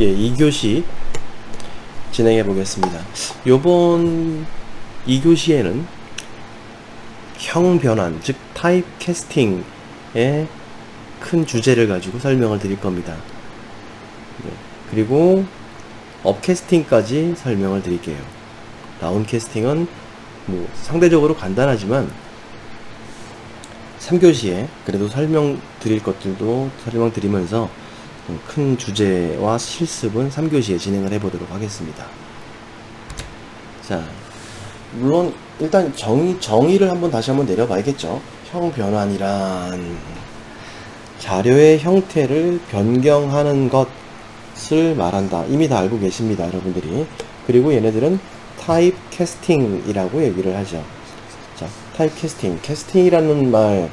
예, 2교시 진행해 보겠습니다. 요번 2교시에는 형 변환, 즉 타입 캐스팅의 큰 주제를 가지고 설명을 드릴 겁니다. 네, 그리고 업 캐스팅까지 설명을 드릴게요. 다운 캐스팅은 뭐 상대적으로 간단하지만 3교시에 그래도 설명 드릴 것들도 설명 드리면서 큰 주제와 실습은 3교시에 진행을 해보도록 하겠습니다. 자, 물론 일단 정의, 정의를 한번 다시 한번 내려봐야겠죠. 형 변환이란 자료의 형태를 변경하는 것을 말한다. 이미 다 알고 계십니다, 여러분들이. 그리고 얘네들은 타입 캐스팅이라고 얘기를 하죠. 자, 타입 캐스팅. 캐스팅이라는 말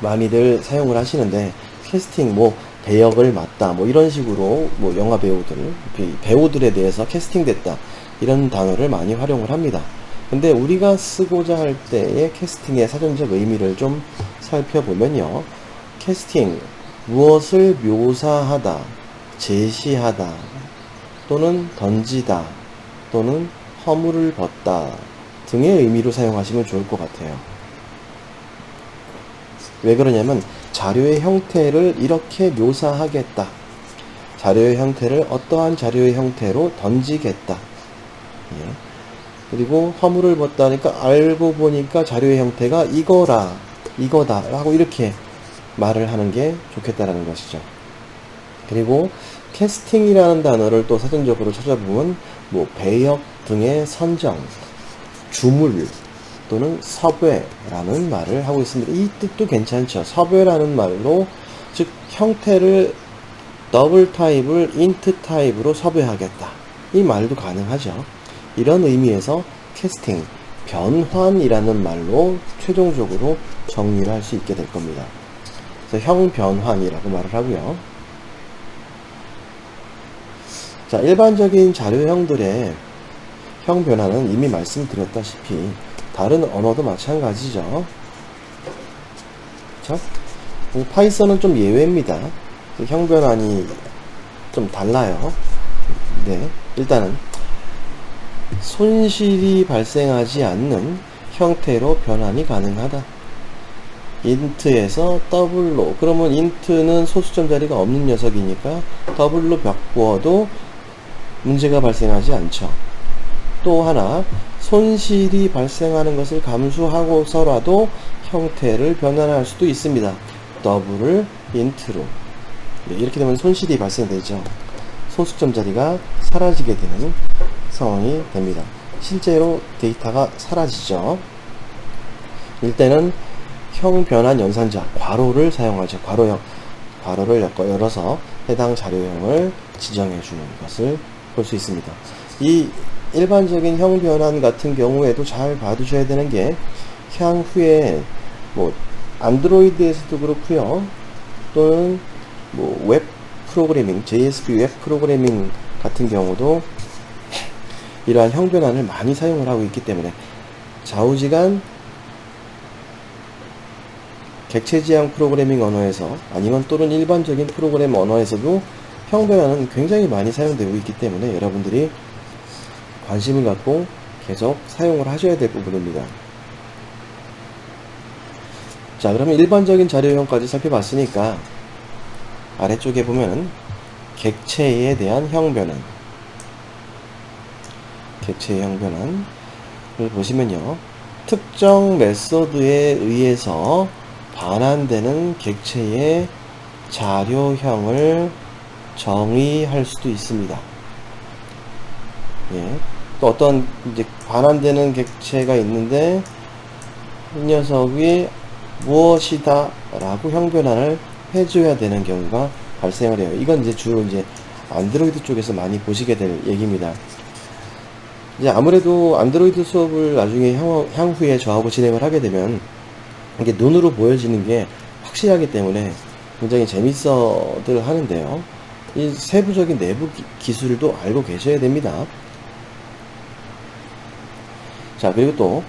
많이들 사용을 하시는데 캐스팅 뭐 배역을 맡다 뭐 이런 식으로 뭐 영화 배우들 배우들에 대해서 캐스팅됐다 이런 단어를 많이 활용을 합니다. 근데 우리가 쓰고자 할 때의 캐스팅의 사전적 의미를 좀 살펴보면요. 캐스팅 무엇을 묘사하다, 제시하다 또는 던지다 또는 허물을 벗다 등의 의미로 사용하시면 좋을 것 같아요. 왜 그러냐면 자료의 형태를 이렇게 묘사하겠다. 자료의 형태를 어떠한 자료의 형태로 던지겠다. 예. 그리고 허물을 벗다니까 알고 보니까 자료의 형태가 이거라, 이거다 하고 이렇게 말을 하는 게 좋겠다라는 것이죠. 그리고 캐스팅이라는 단어를 또 사전적으로 찾아보면 뭐 배역 등의 선정, 주물, 또는 섭외라는 말을 하고 있습니다. 이 뜻도 괜찮죠. 섭외라는 말로 즉 형태를 더블 타입을 인트 타입으로 섭외하겠다. 이 말도 가능하죠. 이런 의미에서 캐스팅, 변환이라는 말로 최종적으로 정리를 할 수 있게 될 겁니다. 그래서 형변환이라고 말을 하고요. 자, 일반적인 자료형들의 형변환은 이미 말씀드렸다시피 다른 언어도 마찬가지죠. 그쵸? 파이썬은 좀 예외입니다. 형변환이 좀 달라요. 네. 일단은 손실이 발생하지 않는 형태로 변환이 가능하다. 인트에서 더블로 그러면 인트는 소수점 자리가 없는 녀석이니까 더블로 바꾸어도 문제가 발생하지 않죠. 또 하나 손실이 발생하는 것을 감수하고서라도 형태를 변환할 수도 있습니다. 더블을 인트로 네, 이렇게 되면 손실이 발생되죠. 소수점 자리가 사라지게 되는 상황이 됩니다. 실제로 데이터가 사라지죠. 일때는 형 변환 연산자 괄호를 사용하죠. 괄호형 괄호를 열어서 해당 자료형을 지정해 주는 것을 볼 수 있습니다. 이 일반적인 형 변환 같은 경우에도 잘 봐두셔야 되는 게 향후에 뭐 안드로이드에서도 그렇고요. 또는 뭐 웹 프로그래밍 JSP 웹 프로그래밍 같은 경우도 이러한 형 변환을 많이 사용을 하고 있기 때문에 좌우지간 객체지향 프로그래밍 언어에서 아니면 또는 일반적인 프로그램 언어에서도 형 변환은 굉장히 많이 사용되고 있기 때문에 여러분들이 관심을 갖고 계속 사용을 하셔야 될 부분입니다. 자, 그러면 일반적인 자료형까지 살펴봤으니까 아래쪽에 보면 객체에 대한 형변환 객체의 형변환을 보시면요. 특정 메소드에 의해서 반환되는 객체의 자료형을 정의할 수도 있습니다. 예. 또 어떤 이제 반환되는 객체가 있는데 이 녀석이 무엇이다 라고 형변환을 해줘야 되는 경우가 발생을 해요. 이건 이제 주로 이제 안드로이드 쪽에서 많이 보시게 될 얘기입니다. 이제 아무래도 안드로이드 수업을 나중에 향후, 향후에 저하고 진행을 하게 되면 이게 눈으로 보여지는 게 확실하기 때문에 굉장히 재밌어들 하는데요. 이 세부적인 내부 기, 술도 알고 계셔야 됩니다. 자, 그리고 또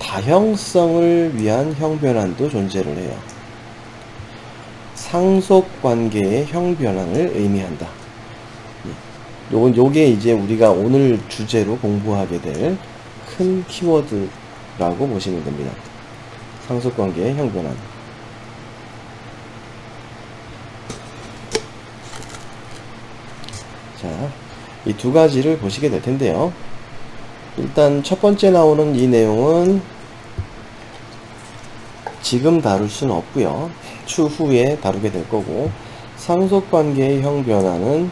다형성을 위한 형변환도 존재를 해요. 상속 관계의 형 변환을 의미한다. 예. 요건 요게 이제 우리가 오늘 주제로 공부하게 될 큰 키워드라고 보시면 됩니다. 상속 관계의 형 변환. 자, 이 두 가지를 보시게 될 텐데요. 일단 첫 번째 나오는 이 내용은 지금 다룰 수는 없고요. 추후에 다루게 될 거고 상속 관계의 형 변화는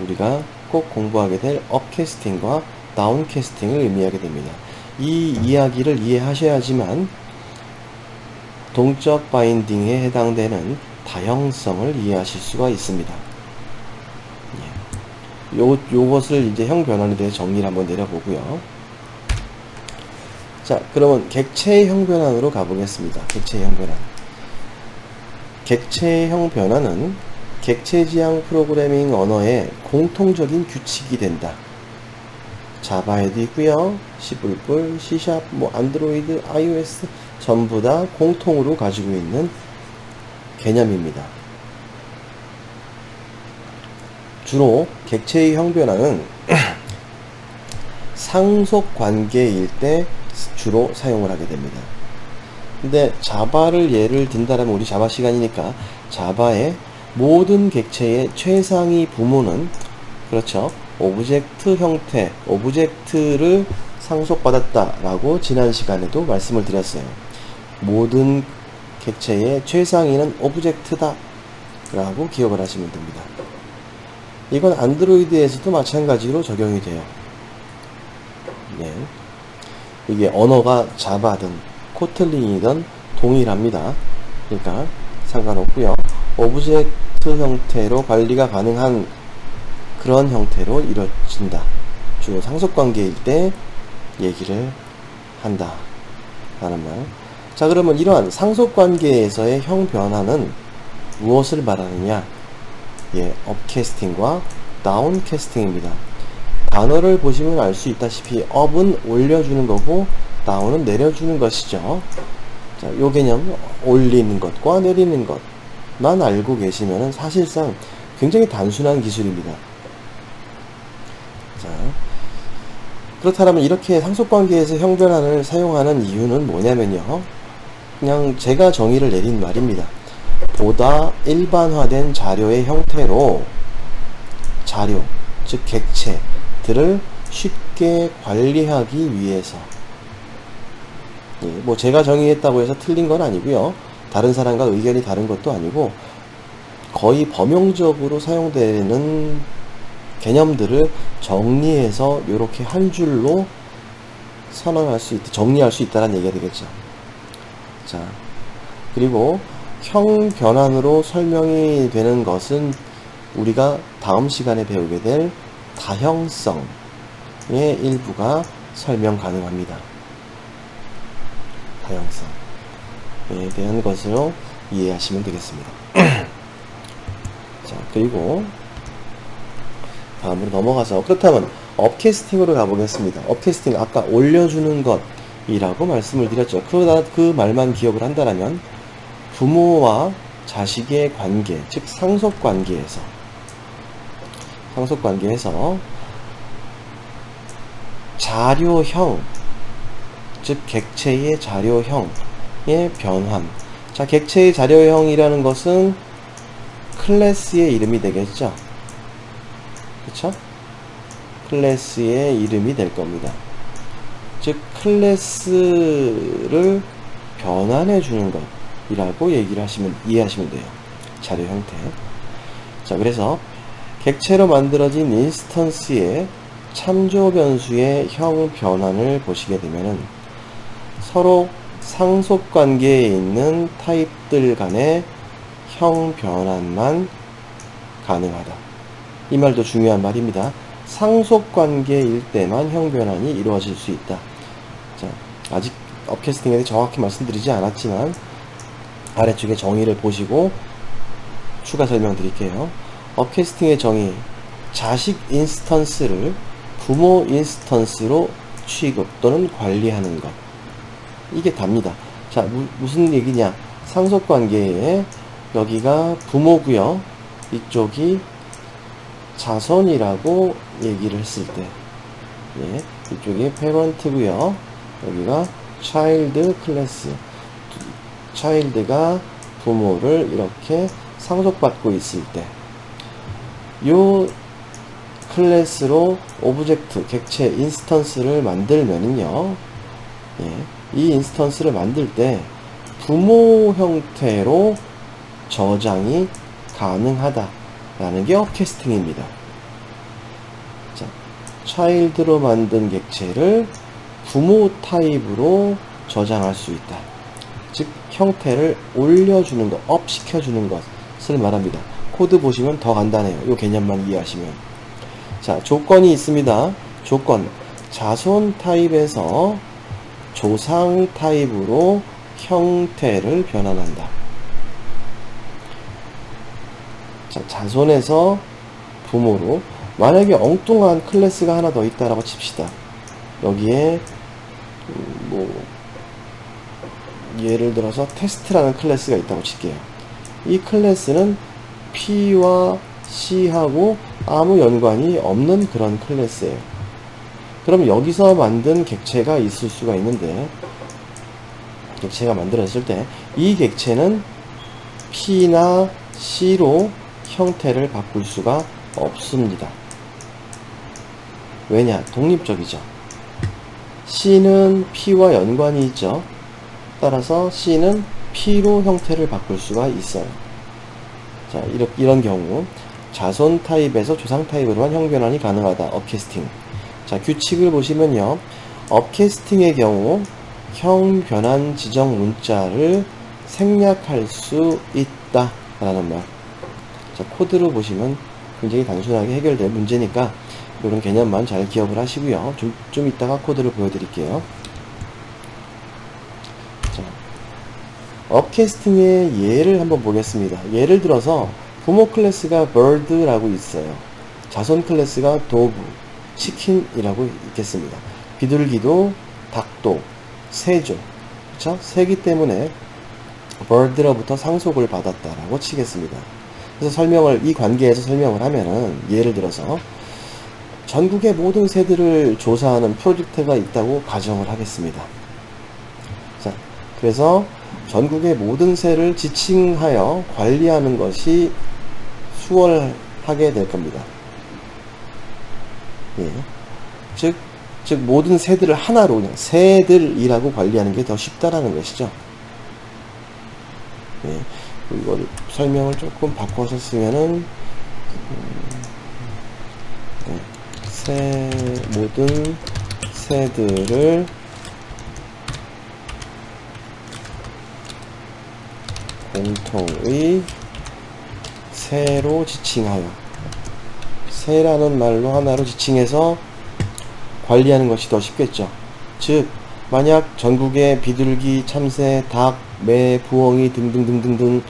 우리가 꼭 공부하게 될 업캐스팅과 다운캐스팅을 의미하게 됩니다. 이 이야기를 이해하셔야지만 동적 바인딩에 해당되는 다형성을 이해하실 수가 있습니다. 예. 요, 요것을 이제 형 변환에 대해 정리를 한번 내려보고요. 자, 그러면 객체의 형 변환으로 가보겠습니다. 객체의 형 변환. 객체의 형 변환은 객체 지향 프로그래밍 언어의 공통적인 규칙이 된다. 자바에도 있고요. C++, C#, 뭐 안드로이드, iOS 전부 다 공통으로 가지고 있는 개념입니다. 주로 객체의 형 변환은 상속 관계일 때 주로 사용을 하게 됩니다. 근데 자바를 예를 든다면 우리 자바 시간이니까 자바의 모든 객체의 최상위 부모는 그렇죠. 오브젝트 형태, 오브젝트를 상속받았다라고 지난 시간에도 말씀을 드렸어요. 모든 객체의 최상위는 오브젝트다 라고 기억을 하시면 됩니다. 이건 안드로이드에서도 마찬가지로 적용이 돼요. 네. 이게 언어가 자바든 코틀린이든 동일합니다. 그러니까 상관없고요. 오브젝트 형태로 관리가 가능한 그런 형태로 이루어진다. 주로 상속관계일 때 얘기를 한다. 라는 말. 자, 그러면 이러한 상속관계에서의 형 변화는 무엇을 말하느냐? 예, 업캐스팅과 다운캐스팅입니다. 단어를 보시면 알 수 있다시피 up은 올려주는 거고 down은 내려주는 것이죠. 자, 요 개념 올리는 것과 내리는 것만 알고 계시면 사실상 굉장히 단순한 기술입니다. 자, 그렇다면 이렇게 상속관계에서 형변환을 사용하는 이유는 뭐냐면요. 그냥 제가 정의를 내린 말입니다. 보다 일반화된 자료의 형태로 자료, 즉 객체들을 쉽게 관리하기 위해서 예, 뭐 제가 정의했다고 해서 틀린 건 아니고요. 다른 사람과 의견이 다른 것도 아니고 거의 범용적으로 사용되는 개념들을 정리해서 이렇게 한 줄로 선언할 수 있다, 정리할 수 있다는 얘기가 되겠죠. 자, 그리고 형 변환으로 설명이 되는 것은 우리가 다음 시간에 배우게 될 다형성의 일부가 설명 가능합니다. 다형성에 대한 것으로 이해하시면 되겠습니다. 자, 그리고 다음으로 넘어가서 그렇다면 업캐스팅으로 가보겠습니다. 업캐스팅 아까 올려주는 것이라고 말씀을 드렸죠. 그, 그 말만 기억을 한다면 부모와 자식의 관계, 즉 상속 관계에서 상속 관계에서 자료형, 즉 객체의 자료형의 변환. 자, 객체의 자료형이라는 것은 클래스의 이름이 되겠죠. 그쵸? 클래스의 이름이 될 겁니다. 즉, 클래스를 변환해 주는 것 이라고 얘기를 하시면, 이해하시면 돼요. 자료 형태. 자, 그래서 객체로 만들어진 인스턴스의 참조 변수의 형 변환을 보시게 되면은 서로 상속 관계에 있는 타입들 간의 형 변환만 가능하다. 이 말도 중요한 말입니다. 상속 관계일 때만 형 변환이 이루어질 수 있다. 자, 아직 업캐스팅에 대해 정확히 말씀드리지 않았지만 아래쪽에 정의를 보시고 추가 설명 드릴게요. 업캐스팅의 정의 자식 인스턴스를 부모 인스턴스로 취급 또는 관리하는 것 이게 답니다 자 무, 무슨 얘기냐 상속관계에 여기가 부모고요. 이쪽이 자손이라고 얘기를 했을 때, 예, 이쪽이 페런트고요. 여기가 차일드 클래스. 차일드가 부모를 이렇게 상속받고 있을 때, 요 클래스로 오브젝트, 객체, 인스턴스를 만들면은요, 예, 이 인스턴스를 만들 때 부모 형태로 저장이 가능하다라는 게 업캐스팅입니다. 자, 차일드로 만든 객체를 부모 타입으로 저장할 수 있다. 즉, 형태를 올려주는 것, 업 시켜주는 것을 말합니다. 코드 보시면 더 간단해요. 이 개념만 이해하시면. 자, 조건이 있습니다. 조건. 자손 타입에서 조상 타입으로 형태를 변환한다. 자, 자손에서 부모로 만약에 엉뚱한 클래스가 하나 더 있다라고 칩시다. 여기에 음, 뭐 예를 들어서 테스트라는 클래스가 있다고 칠게요. 이 클래스는 P와 C하고 아무 연관이 없는 그런 클래스예요. 그럼 여기서 만든 객체가 있을 수가 있는데 객체가 만들어졌을 때 이 객체는 P나 C로 형태를 바꿀 수가 없습니다. 왜냐? 독립적이죠. C는 P와 연관이 있죠. 따라서 C는 P로 형태를 바꿀 수가 있어요. 자, 이런, 이런 경우 자손 타입에서 조상 타입으로만 형 변환이 가능하다. 업캐스팅. 자, 규칙을 보시면요. 업캐스팅의 경우 형 변환 지정 문자를 생략할 수 있다. 라는 말. 자, 코드로 보시면 굉장히 단순하게 해결될 문제니까 이런 개념만 잘 기억을 하시고요. 좀, 좀 이따가 코드를 보여드릴게요. 업캐스팅의 예를 한번 보겠습니다. 예를 들어서 부모 클래스가 bird라고 있어요. 자손 클래스가 dog, 치킨이라고 있겠습니다. 비둘기도 닭도 새죠. 그쵸? 새기 때문에 bird로부터 상속을 받았다라고 치겠습니다. 그래서 설명을 이 관계에서 설명을 하면은 예를 들어서 전국의 모든 새들을 조사하는 프로젝트가 있다고 가정을 하겠습니다. 자, 그래서 전국의 모든 새를 지칭하여 관리하는 것이 수월하게 될 겁니다. 예. 즉, 즉 모든 새들을 하나로 그냥 새들이라고 관리하는 게 더 쉽다라는 것이죠. 예. 이걸 설명을 조금 바꿔서 쓰면은 음, 예. 새 모든 새들을 공통의 새로 지칭하여 새라는 말로 하나로 지칭해서 관리하는 것이 더 쉽겠죠. 즉 만약 전국의 비둘기, 참새, 닭, 매, 부엉이 등등등등등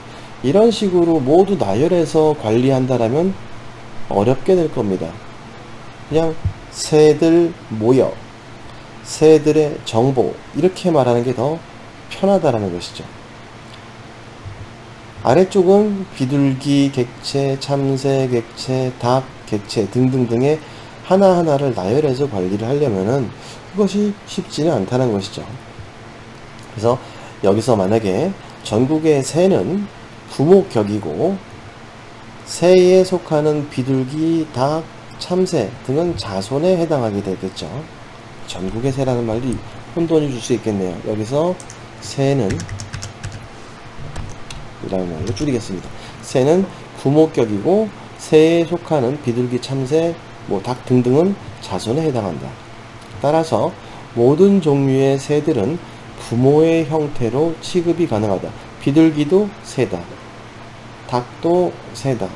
이런 식으로 모두 나열해서 관리한다라면 어렵게 될 겁니다. 그냥 새들 모여, 새들의 정보 이렇게 말하는 게 더 편하다라는 것이죠. 아래쪽은 비둘기, 객체, 참새, 객체, 닭, 객체 등등등의 하나하나를 나열해서 관리를 하려면은 그것이 쉽지는 않다는 것이죠. 그래서 여기서 만약에 전국의 새는 부목격이고 새에 속하는 비둘기, 닭, 참새 등은 자손에 해당하게 되겠죠. 전국의 새라는 말이 혼돈이 줄 수 있겠네요. 여기서 새는 이라는 말로 줄이겠습니다. 새는 부목격이고 새에 속하는 비둘기, 참새, 뭐 닭 등등은 자손에 해당한다. 따라서 모든 종류의 새들은 부모의 형태로 취급이 가능하다. 비둘기도 새다. 닭도 새다.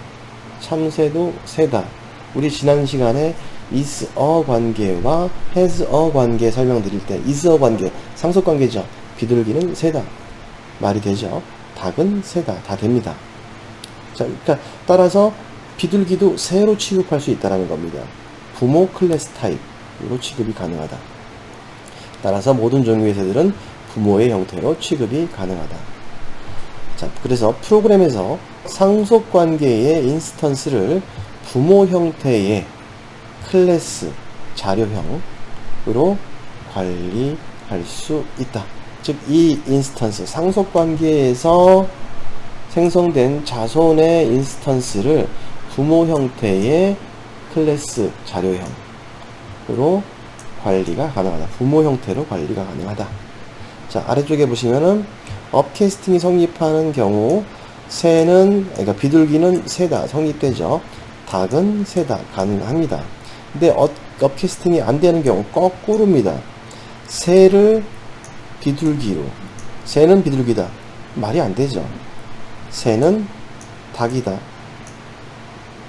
참새도 새다. 우리 지난 시간에 is a 관계와 has a 관계 설명드릴 때 is a 관계 상속 관계죠. 비둘기는 새다. 말이 되죠. 닭은 새다. 다 됩니다. 자, 그러니까 따라서 비둘기도 새로 취급할 수 있다는 겁니다. 부모 클래스 타입으로 취급이 가능하다. 따라서 모든 종류의 새들은 부모의 형태로 취급이 가능하다. 자, 그래서 프로그램에서 상속 관계의 인스턴스를 부모 형태의 클래스 자료형으로 관리할 수 있다. 즉, 이 인스턴스, 상속 관계에서 생성된 자손의 인스턴스를 부모 형태의 클래스 자료형으로 관리가 가능하다. 부모 형태로 관리가 가능하다. 자, 아래쪽에 보시면은 업캐스팅이 성립하는 경우 새는 그러니까 비둘기는 새다 성립되죠. 닭은 새다 가능합니다. 근데 업, 업캐스팅이 안 되는 경우 거꾸로입니다. 새를 비둘기로 새는 비둘기다 말이 안 되죠. 새는 닭이다.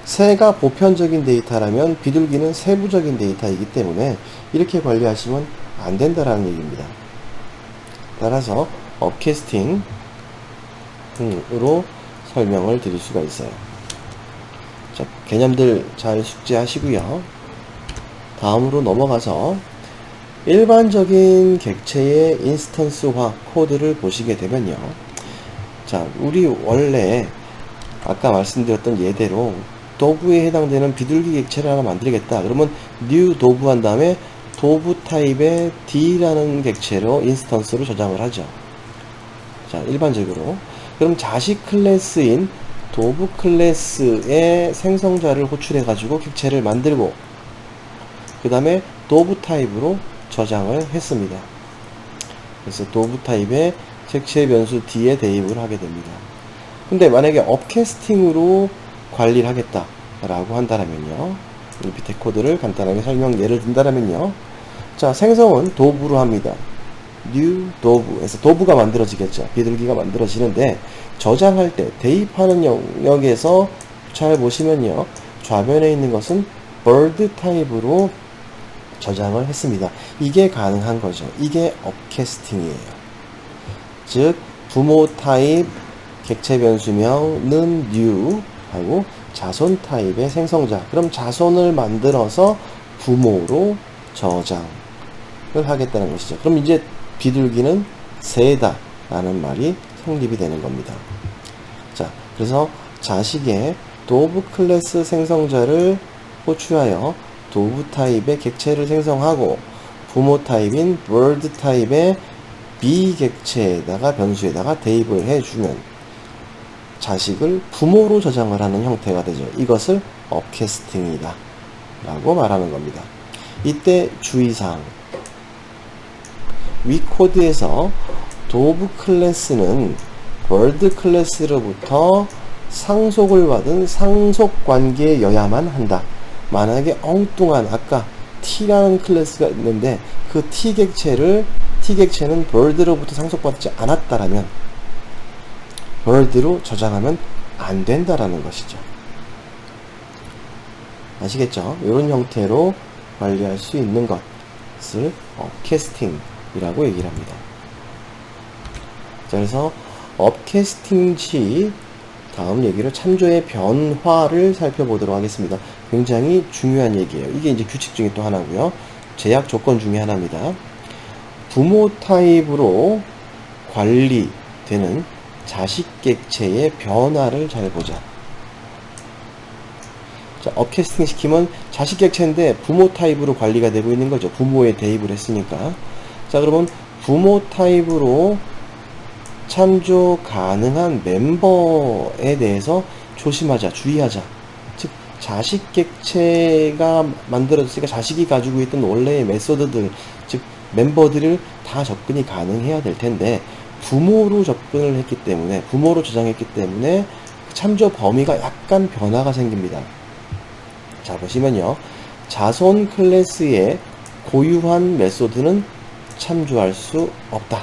새가 보편적인 데이터라면 비둘기는 세부적인 데이터이기 때문에 이렇게 관리하시면 안 된다라는 얘기입니다. 따라서 업캐스팅으로 설명을 드릴 수가 있어요. 자, 개념들 잘 숙지하시고요. 다음으로 넘어가서 일반적인 객체의 인스턴스화 코드를 보시게 되면요. 자, 우리 원래 아까 말씀드렸던 예대로 도구에 해당되는 비둘기 객체를 하나 만들겠다. 그러면 new 도구 한 다음에 도구 타입의 D라는 객체로 인스턴스로 저장을 하죠. 자, 일반적으로. 그럼 자식 클래스인 도구 클래스의 생성자를 호출해 가지고 객체를 만들고 그 다음에 도구 타입으로 저장을 했습니다. 그래서 도구 타입의 객체 변수 D에 대입을 하게 됩니다. 근데 만약에 업캐스팅으로 관리를 하겠다 라고 한다면요. 이 밑에 코드를 간단하게 설명 예를 든다면요. 자 생성은 도부로 합니다. New 도부 에서 도부가 만들어지겠죠. 비둘기가 만들어지는데 저장할 때 대입하는 영역에서 잘 보시면요. 좌변에 있는 것은 bird 타입으로 저장을 했습니다 이게 가능한 거죠 이게 업캐스팅이에요 즉 부모 타입 객체 변수명은 new 하고 자손 타입의 생성자. 그럼 자손을 만들어서 부모로 저장을 하겠다는 것이죠. 그럼 이제 비둘기는 새다 라는 말이 성립이 되는 겁니다. 자, 그래서 자식의 도브 클래스 생성자를 호출하여 도브 타입의 객체를 생성하고 부모 타입인 bird 타입의 비객체에다가 변수에다가 대입을 해주면 자식을 부모로 저장을 하는 형태가 되죠. 이것을 업캐스팅이다. 라고 말하는 겁니다. 이때 주의사항. 위 코드에서 도브 클래스는 월드 클래스로부터 상속을 받은 상속 관계여야만 한다. 만약에 엉뚱한 아까 T라는 클래스가 있는데 그 T 객체를 T 객체는 월드로부터 상속받지 않았다라면 월드로 저장하면 안 된다라는 것이죠. 아시겠죠? 이런 형태로 관리할 수 있는 것을 업캐스팅이라고 얘기를 합니다. 자, 그래서 업캐스팅 시 다음 얘기를 참조의 변화를 살펴보도록 하겠습니다. 굉장히 중요한 얘기예요. 이게 이제 규칙 중에 또 하나고요. 제약 조건 중에 하나입니다. 부모 타입으로 관리되는 자식 객체의 변화를 잘 보자. 자, 업캐스팅 시키면 자식 객체인데 부모 타입으로 관리가 되고 있는 거죠. 부모에 대입을 했으니까. 자, 그러면 부모 타입으로 참조 가능한 멤버에 대해서 조심하자, 주의하자. 즉, 자식 객체가 만들어졌으니까 자식이 가지고 있던 원래의 메소드들, 즉, 멤버들을 다 접근이 가능해야 될 텐데, 부모로 접근을 했기 때문에 부모로 저장했기 때문에 참조 범위가 약간 변화가 생깁니다. 자 보시면요. 자손 클래스의 고유한 메소드는 참조할 수 없다.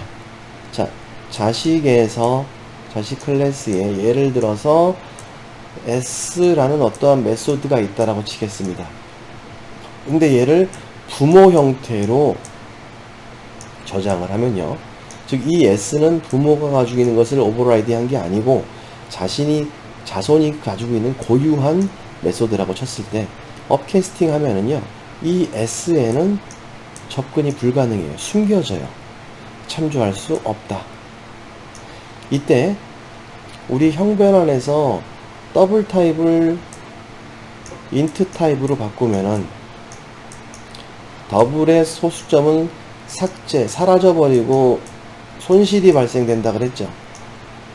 자 자식에서 자식 클래스에 예를 들어서 s라는 어떠한 메소드가 있다라고 치겠습니다. 근데 얘를 부모 형태로 저장을 하면요. 즉, 이 s는 부모가 가지고 있는 것을 오버라이드 한 게 아니고 자신이, 자손이 가지고 있는 고유한 메소드라고 쳤을 때 업캐스팅 하면은요, 이 s에는 접근이 불가능해요. 숨겨져요. 참조할 수 없다. 이때 우리 형변환에서 더블 타입을 인트 타입으로 바꾸면은 더블의 소수점은 삭제, 사라져버리고 손실이 발생된다 그랬죠.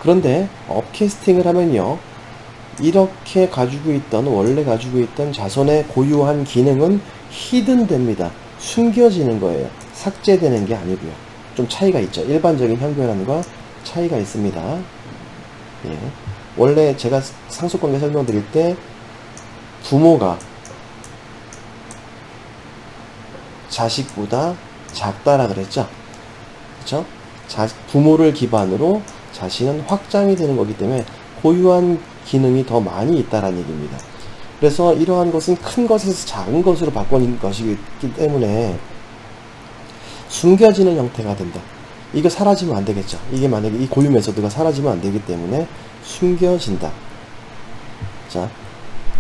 그런데 업캐스팅을 하면요. 이렇게 가지고 있던, 원래 가지고 있던 자손의 고유한 기능은 히든 됩니다. 숨겨지는 거예요. 삭제되는 게 아니고요. 좀 차이가 있죠. 일반적인 형변환과 차이가 있습니다. 예. 원래 제가 상속관계 설명드릴 때 부모가 자식보다 작다라 그랬죠. 그렇죠? 자, 부모를 기반으로 자신은 확장이 되는 거기 때문에 고유한 기능이 더 많이 있다라는 얘기입니다. 그래서 이러한 것은 큰 것에서 작은 것으로 바꾸는 것이기 때문에 숨겨지는 형태가 된다. 이거 사라지면 안 되겠죠. 이게 만약에 이 고유 메소드가 사라지면 안 되기 때문에 숨겨진다. 자,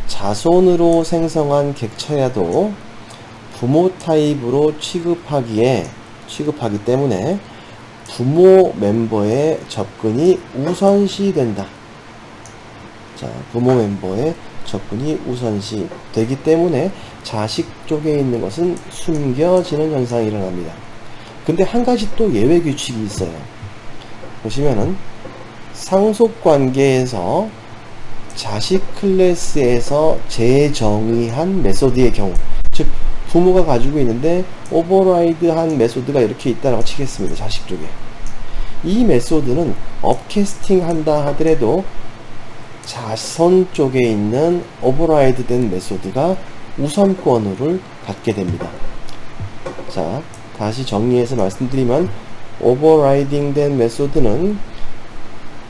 자손으로 생성한 객체야도 부모 타입으로 취급하기에 취급하기 때문에 부모 멤버의 접근이 우선시 된다. 자, 부모 멤버의 접근이 우선시 되기 때문에 자식 쪽에 있는 것은 숨겨지는 현상이 일어납니다. 근데 한 가지 또 예외 규칙이 있어요. 보시면은 상속 관계에서 자식 클래스에서 재정의한 메소드의 경우, 즉 부모가 가지고 있는데 오버라이드한 메소드가 이렇게 있다라고 치겠습니다. 자식 쪽에. 이 메소드는 업캐스팅 한다 하더라도 자손 쪽에 있는 오버라이드 된 메소드가 우선권을 갖게 됩니다. 자, 다시 정리해서 말씀드리면 오버라이딩 된 메소드는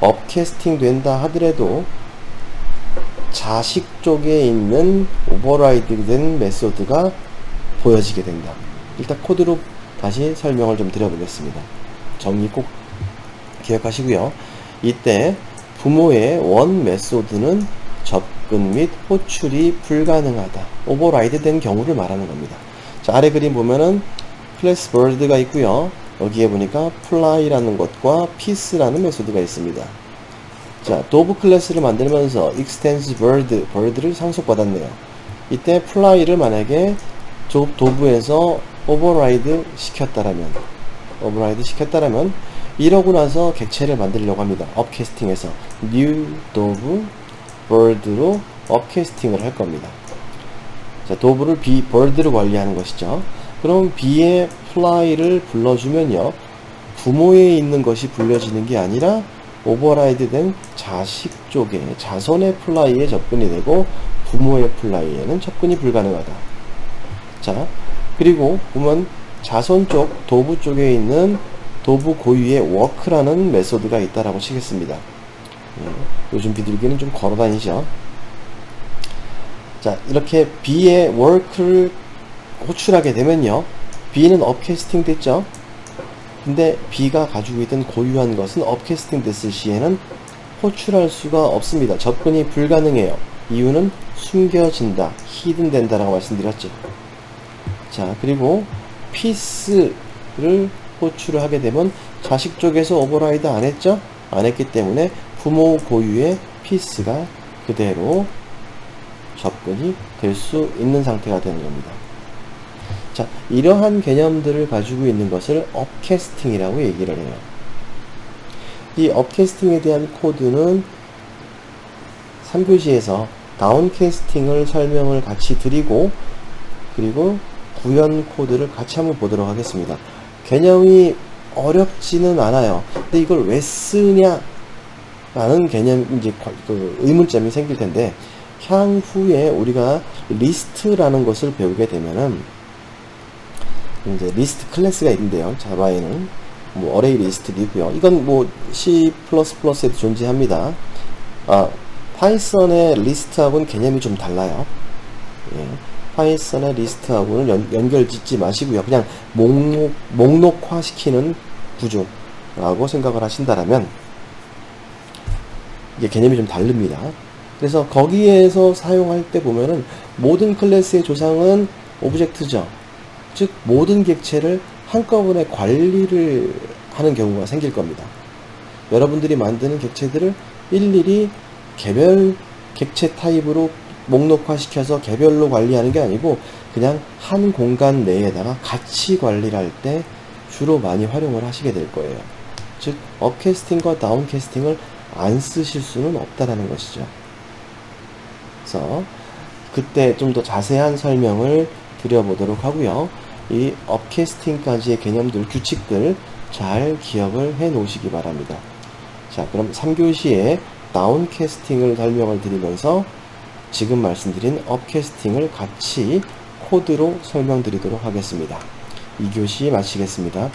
업캐스팅 된다 하더라도 자식 쪽에 있는 오버라이드 된 메소드가 보여지게 된다. 일단 코드로 다시 설명을 좀 드려보겠습니다. 정리 꼭 기억하시고요. 이때 부모의 원 메소드는 접근 및 호출이 불가능하다. 오버라이드 된 경우를 말하는 겁니다. 자, 아래 그림 보면은 클래스 bird가 있고요. 여기에 보니까 fly라는 것과 piece라는 메소드가 있습니다. 자, 도브 클래스를 만들면서 extends bird, bird를 상속받았네요. 이때 fly를 만약에 조, 도브에서 오버라이드 시켰다라면 오버라이드 시켰다라면 이러고 나서 객체를 만들려고 합니다. 업캐스팅에서 new 도브 bird로 업캐스팅을 할 겁니다. 자, 도브를 B, bird를 관리하는 것이죠. 그럼 B의 fly를 불러주면요. 부모에 있는 것이 불려지는 게 아니라 오버라이드 된 자식 쪽에 자손의 플라이에 접근이 되고 부모의 플라이에는 접근이 불가능하다. 자, 그리고 보면 자손 쪽, 도부 쪽에 있는 도부 고유의 워크라는 메소드가 있다라고 치겠습니다. 예, 요즘 비둘기는 좀 걸어 다니죠. 자, 이렇게 B의 work를 호출하게 되면요. B는 업캐스팅 됐죠. 근데 B가 가지고 있던 고유한 것은 업캐스팅 됐을 시에는 호출할 수가 없습니다. 접근이 불가능해요. 이유는 숨겨진다, 히든 된다라고 말씀드렸죠. 자, 그리고 피스를 호출을 하게 되면 자식 쪽에서 오버라이드 안 했죠? 안 했기 때문에 부모 고유의 피스가 그대로 접근이 될 수 있는 상태가 되는 겁니다. 자, 이러한 개념들을 가지고 있는 것을 업캐스팅이라고 얘기를 해요. 이 업캐스팅에 대한 코드는 3교시에서 다운캐스팅을 설명을 같이 드리고 그리고 구현 코드를 같이 한번 보도록 하겠습니다. 개념이 어렵지는 않아요. 근데 이걸 왜 쓰냐? 라는 개념, 이제 그 의문점이 생길 텐데, 향후에 우리가 리스트라는 것을 배우게 되면은, 이제 리스트 클래스가 있는데요. 자바에는. 뭐, 어레이 리스트도 있고요. 이건 뭐, C++에도 존재합니다. 아, 파이썬의 리스트하고는 개념이 좀 달라요. 예. 파이썬의 리스트하고는 연, 연결 짓지 마시고요. 그냥 목록, 목록화 시키는 구조라고 생각을 하신다라면 이게 개념이 좀 다릅니다. 그래서 거기에서 사용할 때 보면은 모든 클래스의 조상은 오브젝트죠. 즉 모든 객체를 한꺼번에 관리를 하는 경우가 생길 겁니다. 여러분들이 만드는 객체들을 일일이 개별 객체 타입으로 목록화 시켜서 개별로 관리하는 게 아니고 그냥 한 공간 내에다가 같이 관리를 할 때 주로 많이 활용을 하시게 될 거예요. 즉, 업캐스팅과 다운캐스팅을 안 쓰실 수는 없다라는 것이죠. 그래서 그때 좀 더 자세한 설명을 드려보도록 하고요. 이 업캐스팅까지의 개념들, 규칙들 잘 기억을 해 놓으시기 바랍니다. 자, 그럼 3교시에 다운캐스팅을 설명을 드리면서 지금 말씀드린 업캐스팅을 같이 코드로 설명드리도록 하겠습니다. 2교시 마치겠습니다.